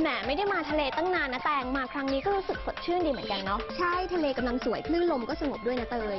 แหมไม่ได้มาทะเลตั้งนานนะแตงมาครั้งนี้ก็รู้สึกสดชื่นดีเหมือนกันเนาะ ใช่ ทะเลกำลังสวยคลื่นลมก็สงบด้วยนะเตย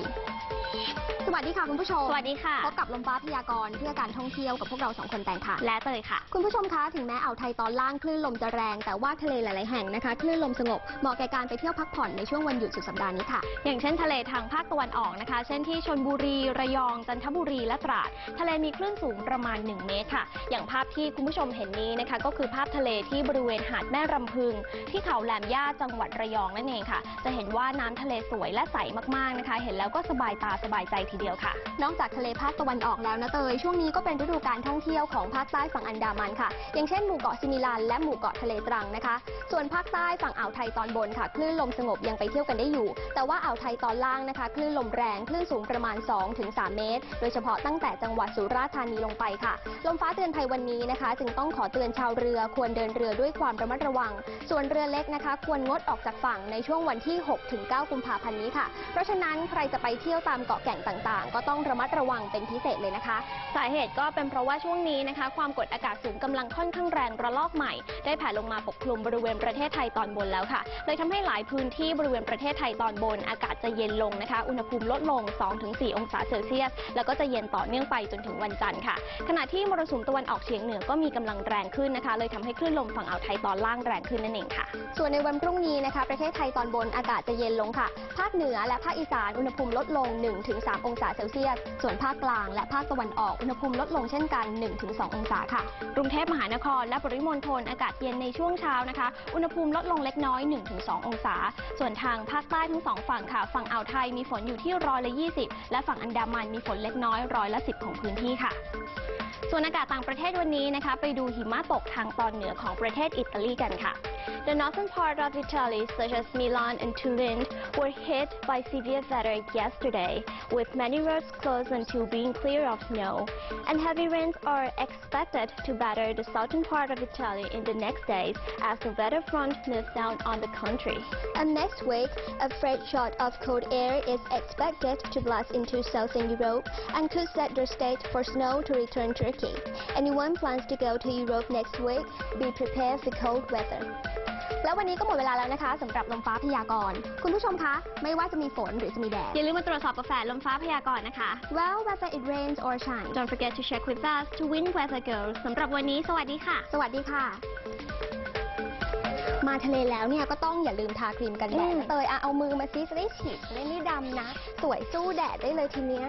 สวัสดีค่ะคุณผู้ชม สวัสดีค่ะ พบกับลมฟ้าพยากรณ์เพื่อการท่องเที่ยวกับพวกเราสองคนแต่งค่ะ และเตยค่ะ คุณผู้ชมคะถึงแม้อ่าวไทยตอนล่างคลื่นลมจะแรง แต่ว่าทะเลหลาย ๆ แห่งนะคะคลื่นลมสงบเหมาะแก่การไปเที่ยวพักผ่อนในช่วงวันหยุดสุดสัปดาห์นี้ค่ะ อย่างเช่นทะเลทางภาคตะวันออกนะคะ เช่นที่ชนบุรี ระยอง จันทบุรี และตราด ทะเลมีคลื่นสูงประมาณ 1 เมตรค่ะ อย่างภาพที่คุณผู้ชมเห็นนี้นะคะ ก็คือภาพทะเลที่บริเวณหาดแม่รำพึง ที่เขาแหลมย่าจังหวัดระยองนั่นเองค่ะ จะเห็นว่าน้ำทะเลสวยและใสมาก ๆ นะคะ เห็นแล้วก็สบายตาสบายใจทีเดียวค่ะ นอกจากทะเลภาคตะวันออกแล้วนะเตย ช่วงนี้ก็เป็นฤดูการท่องเที่ยวของภาคใต้ฝั่งอันดามันค่ะ อย่างเช่นหมู่เกาะซิมิลันและหมู่เกาะทะเลตรังนะคะ ส่วนภาคใต้ฝั่งอ่าวไทยตอนบนค่ะ คลื่นลมสงบยังไปเที่ยวกันได้อยู่ แต่ว่าอ่าวไทยตอนล่างนะคะ คลื่นลมแรง คลื่นสูงประมาณ 2-3 เมตร โดยเฉพาะตั้งแต่จังหวัดสุราษฎร์ธานีลงไปค่ะ ลมฟ้าเตือนภัยวันนี้นะคะ จึงต้องขอเตือนชาวเรือควรเดินเรือด้วยความระมัดระวัง ส่วนเรือเล็กนะคะ ควรงดออกจากฝั่งในช่วงวันที่ 6-9 กุมภาพันธ์นี้ค่ะ เพราะฉะนั้นใครจะไปเที่ยวตามเกาะแก่งต่างๆ ก็ต้องระมัดระวังเป็นพิเศษเลยนะคะ สาเหตุก็เป็นเพราะว่าช่วงนี้นะคะ ความกดอากาศสูงกำลังค่อนข้างแรงระลอกใหม่ ได้แผ่ลงมาปกคลุมบริเวณประเทศไทยตอนบนแล้วค่ะ เลยทำให้หลายพื้นที่บริเวณประเทศไทยตอนบน อากาศจะเย็นลงนะคะ อุณหภูมิลดลง 2-4 องศาเซลเซียส แล้วก็จะเย็นต่อเนื่องไปจนถึงวันจันทร์ค่ะ ขณะที่มรสุมตะวันออกเฉียงเหนือก็มีกำลังแรงขึ้นนะคะ เลยทำให้คลื่นลมฝั่งอ่าวไทยตอนล่างแรงขึ้นนั่นเองค่ะ ส่วนในวันพรุ่งนี้นะคะ ประเทศไทยตอนบนอากาศจะเย็นลงค่ะ ภาคเหนือและภาคอีสานอุณหภูมิลดลง1-3องศาเซลเซียส ส่วนภาคกลางและภาคตะวันออกอุณหภูมิลดลงเช่นกัน 1-2 องศาค่ะ กรุงเทพมหานครและปริมณฑลอากาศเย็นในช่วงเช้านะคะ อุณหภูมิลดลงเล็กน้อย 1-2 องศา ส่วนทางภาคใต้ทั้งสองฝั่งค่ะ ฝั่งอ่าวไทยมีฝนอยู่ที่ร้อยละ 20 และฝั่งอันดามันมีฝนเล็กน้อยร้อยละ 10 ของพื้นที่ค่ะส่วนอากาศต่างประเทศวันนี้นะคะ ไปดูหิมะตกทางตอนเหนือของประเทศอิตาลีกันค่ะ The northern part of Italy, such as Milan and Turin, were hit by severe weather yesterday, with many roads closed until being clear of snow. And heavy rains are expected to batter the southern part of Italy in the next days as the weather front moves down on the country. And next week, a fresh shot of cold air is expected to blast into southern Europe and could set the stage for snow to return Turkey. Anyone plans to go to Europe next week, be prepared for cold weather. แล้ววันนี้ก็หมดเวลาแล้วนะคะสำหรับลมฟ้าพยากรณ์คุณผู้ชมคะ ไม่ว่าจะมีฝนหรือจะมีแดด อย่าลืมมาตรวจสอบกาแฟลมฟ้าพยากรณ์นะคะ Well whether it rains or shines Don't forget to check with us to win Weather Girls สำหรับวันนี้สวัสดีค่ะ สวัสดีค่ะ มาทะเลแล้วเนี่ยก็ต้องอย่าลืมทาครีมกันแดดอืมนะเตยอะเอามือมาซิจะได้ฉีดจะได้ไม่ดำนะ สวยสู้แดดได้เลยทีเนี้ย